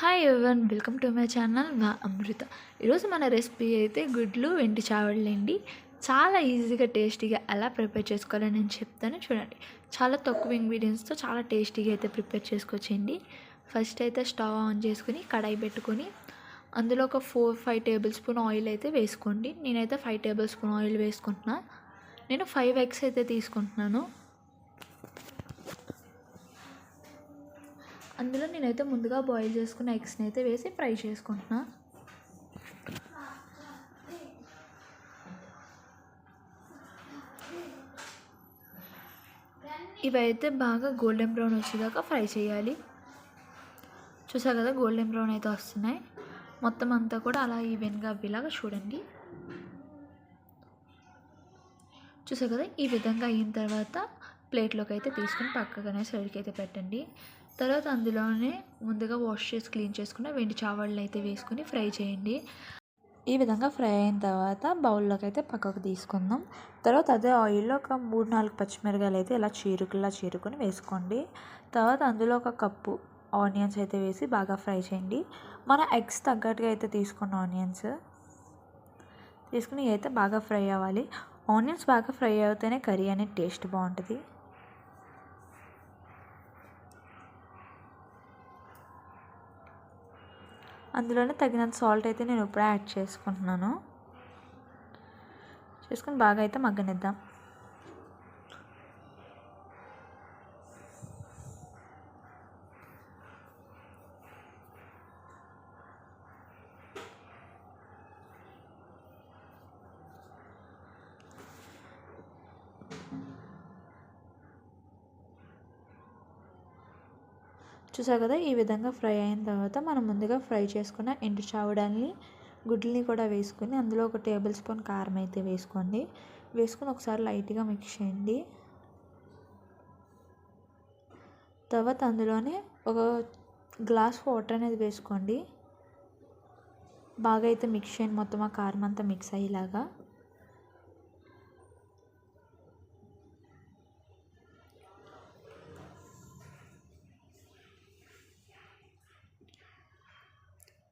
Hi everyone welcome to my channel మా అమృత. ఈరోజు మన రెసిపీ అయితే గుడ్లు వెండి చావళ్ళండి. చాలా ఈజీగా టేస్టీగా ఎలా ప్రిపేర్ చేసుకోవాలని నేను చెప్తాను చూడండి. చాలా తక్కువ ఇంగ్రీడియంట్స్తో చాలా టేస్టీగా అయితే ప్రిపేర్ చేసుకోవచ్చండి. ఫస్ట్ అయితే స్టవ్ ఆన్ చేసుకుని కడాయి పెట్టుకొని అందులో ఒక four five tablespoon oil అయితే వేసుకోండి. నేనైతే ఫైవ్ టేబుల్ స్పూన్ ఆయిల్ వేసుకుంటున్నా. నేను ఫైవ్ ఎగ్స్ అయితే తీసుకుంటున్నాను. అందులో నేనైతే ముందుగా బాయిల్ చేసుకున్న ఎగ్స్ని అయితే వేసి ఫ్రై చేసుకుంటున్నా. ఇవైతే బాగా గోల్డెన్ బ్రౌన్ వచ్చేదాకా ఫ్రై చేయాలి. చూసా కదా గోల్డెన్ బ్రౌన్ అయితే వస్తున్నాయి. మొత్తం అంతా కూడా అలా ఈవెన్గా అవ్వేలాగా చూడండి. చూసా కదా ఈ విధంగా అయిన తర్వాత ప్లేట్లోకి అయితే తీసుకుని పక్కగానే సైడ్కి అయితే పెట్టండి. తర్వాత అందులోనే ముందుగా వాష్ చేసి క్లీన్ చేసుకున్న వెండి చావళ్ళు అయితే వేసుకుని ఫ్రై చేయండి. ఈ విధంగా ఫ్రై అయిన తర్వాత బౌల్లోకి అయితే పక్కకు తీసుకుందాం. తర్వాత అదే ఆయిల్లో ఒక మూడు నాలుగు పచ్చిమిరకాయలు అయితే ఇలా చీరుకులా చీరుకొని వేసుకోండి. తర్వాత అందులో ఒక కప్పు ఆనియన్స్ అయితే వేసి బాగా ఫ్రై చేయండి. మన ఎగ్స్ తగ్గట్టుగా అయితే తీసుకున్న ఆనియన్స్ తీసుకుని అయితే బాగా ఫ్రై అవ్వాలి. ఆనియన్స్ బాగా ఫ్రై అవుతేనే కర్రీ అనేది టేస్ట్ బాగుంటుంది. అందులోనే తగినంత సాల్ట్ అయితే నేను ఇప్పుడే యాడ్ చేసుకుంటున్నాను. చేసుకుని బాగా అయితే మగ్గనిద్దాం. చూసావు కదా ఈ విధంగా ఫ్రై అయిన తర్వాత మనం ముందుగా ఫ్రై చేసుకున్న ఎండు చావడాన్ని గుడ్లని కూడా వేసుకుని అందులో ఒక టేబుల్ స్పూన్ కారం అయితే వేసుకోండి. వేసుకొని ఒకసారి లైట్గా మిక్స్ చేయండి. తర్వాత అందులోనే ఒక గ్లాస్ వాటర్ అనేది వేసుకోండి. బాగా అయితే మిక్స్ చేయండి మొత్తం ఆ కారం అంతా మిక్స్ అయ్యేలాగా.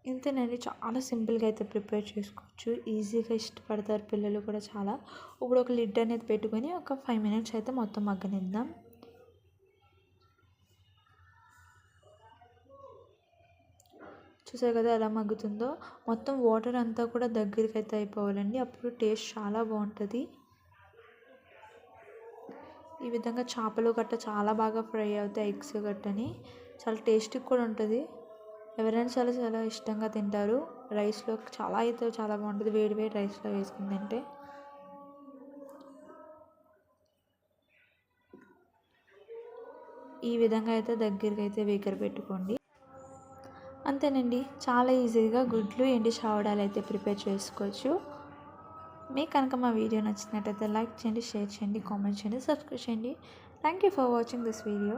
ఇంతేనండి. చాలా సింపుల్గా అయితే ప్రిపేర్ చేసుకోవచ్చు. ఈజీగా ఇష్టపడతారు పిల్లలు కూడా చాలా. ఇప్పుడు ఒక లిడ్ అనేది పెట్టుకొని ఒక ఫైవ్ మినిట్స్ అయితే మొత్తం మగ్గనిద్దాం. చూసారు కదా ఎలా మగ్గుతుందో? మొత్తం వాటర్ అంతా కూడా దగ్గరికి అయితే అయిపోవాలండి. అప్పుడు టేస్ట్ చాలా బాగుంటుంది. ఈ విధంగా చేపలు గట్ట చాలా బాగా ఫ్రై అవుతాయి. ఎగ్స్ గట్టని. చాలా టేస్టీ కూడా ఉంటుంది. ఎవరైనా చాలా చాలా ఇష్టంగా తింటారు. రైస్లో చాలా అయితే చాలా బాగుంటుంది. వేడి వేడి రైస్లో వేసుకుని తింటే. ఈ విధంగా అయితే దగ్గరికి అయితే వేకర పెట్టుకోండి. అంతేనండి. చాలా ఈజీగా గుడ్లు ఎండి చావడాలు అయితే ప్రిపేర్ చేసుకోవచ్చు. మీకు కనుక మా వీడియో నచ్చినట్టయితే లైక్ చేయండి షేర్ చేయండి కామెంట్ చేయండి సబ్స్క్రైబ్ చేయండి. Thank you for watching this video